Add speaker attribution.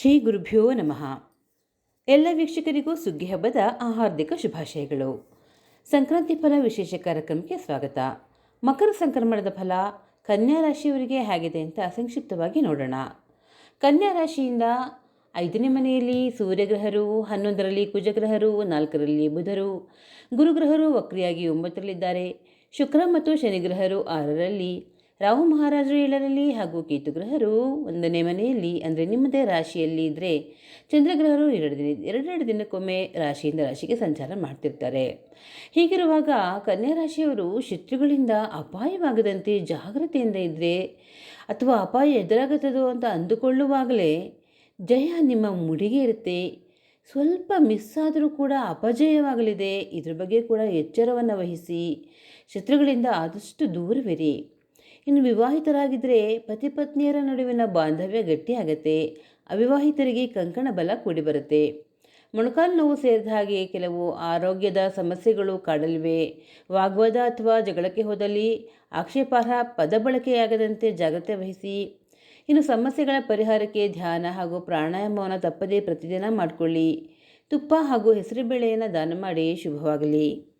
Speaker 1: ಶ್ರೀ ಗುರುಭ್ಯೋ ನಮಃ. ಎಲ್ಲ ವೀಕ್ಷಕರಿಗೂ ಸುಗ್ಗಿ ಹಬ್ಬದ ಹಾರ್ದಿಕ ಶುಭಾಶಯಗಳು. ಸಂಕ್ರಾಂತಿ ಫಲ ವಿಶೇಷ ಕಾರ್ಯಕ್ರಮಕ್ಕೆ ಸ್ವಾಗತ. ಮಕರ ಸಂಕ್ರಮಣದ ಫಲ ಕನ್ಯಾ ರಾಶಿಯವರಿಗೆ ಹೇಗಿದೆ ಅಂತ ಸಂಕ್ಷಿಪ್ತವಾಗಿ ನೋಡೋಣ. ಕನ್ಯಾ ರಾಶಿಯಿಂದ ಐದನೇ ಮನೆಯಲ್ಲಿ ಸೂರ್ಯಗ್ರಹರು, ಹನ್ನೊಂದರಲ್ಲಿ ಕುಜಗ್ರಹರು, ನಾಲ್ಕರಲ್ಲಿ ಬುಧರು, ಗುರುಗ್ರಹರು ವಕ್ರಿಯಾಗಿ ಒಂಬತ್ತರಲ್ಲಿದ್ದಾರೆ. ಶುಕ್ರ ಮತ್ತು ಶನಿಗ್ರಹರು ಆರರಲ್ಲಿ ರಾಹು ಮಹಾರಾಜರು ಏಳರಲ್ಲಿ ಹಾಗೂ ಕೇತುಗ್ರಹರು ಒಂದನೇ ಮನೆಯಲ್ಲಿ, ಅಂದರೆ ನಿಮ್ಮದೇ ರಾಶಿಯಲ್ಲಿ ಇದ್ದರೆ ಚಂದ್ರಗ್ರಹರು ಎರಡು ದಿನ, ಎರಡೆರಡು ದಿನಕ್ಕೊಮ್ಮೆ ರಾಶಿಯಿಂದ ರಾಶಿಗೆ ಸಂಚಾರ ಮಾಡ್ತಿರ್ತಾರೆ. ಹೀಗಿರುವಾಗ ಕನ್ಯಾ ರಾಶಿಯವರು ಶತ್ರುಗಳಿಂದ ಅಪಾಯವಾಗದಂತೆ ಜಾಗ್ರತೆಯಿಂದ ಇದ್ದರೆ ಅಥವಾ ಅಪಾಯ ಎದುರಾಗುತ್ತದೋ ಅಂತ ಅಂದುಕೊಳ್ಳುವಾಗಲೇ ಜಯ ನಿಮ್ಮ ಮುಡಿಗೆ ಇರುತ್ತೆ. ಸ್ವಲ್ಪ ಮಿಸ್ ಆದರೂ ಕೂಡ ಅಪಜಯವಾಗಲಿದೆ. ಇದ್ರ ಬಗ್ಗೆ ಕೂಡ ಎಚ್ಚರವನ್ನು ವಹಿಸಿ, ಶತ್ರುಗಳಿಂದ ಆದಷ್ಟು ದೂರವಿರಿ. ಇನ್ನು ವಿವಾಹಿತರಾಗಿದ್ದರೆ ಪತಿ ಪತ್ನಿಯರ ನಡುವಿನ ಬಾಂಧವ್ಯ ಗಟ್ಟಿಯಾಗತ್ತೆ ಅವಿವಾಹಿತರಿಗೆ ಕಂಕಣ ಬಲ ಕೂಡಿ ಬರುತ್ತೆ. ಮೊಣಕಾಲು ನೋವು ಸೇರಿದ ಹಾಗೆ ಕೆಲವು ಆರೋಗ್ಯದ ಸಮಸ್ಯೆಗಳು ಕಾಡಲಿವೆ. ವಾಗ್ವಾದ ಅಥವಾ ಜಗಳಕ್ಕೆ ಹೋದಲ್ಲಿ ಆಕ್ಷೇಪಾರ್ಹ ಪದ ಬಳಕೆಯಾಗದಂತೆ ಜಾಗ್ರತೆ ವಹಿಸಿ. ಇನ್ನು ಸಮಸ್ಯೆಗಳ ಪರಿಹಾರಕ್ಕೆ ಧ್ಯಾನ ಹಾಗೂ ಪ್ರಾಣಾಯಾಮವನ್ನು ತಪ್ಪದೇ ಪ್ರತಿದಿನ ಮಾಡಿಕೊಳ್ಳಿ. ತುಪ್ಪ ಹಾಗೂ ಹೆಸರುಬೇಳೆಯನ್ನು ದಾನ ಮಾಡಿ ಶುಭವಾಗಲಿ.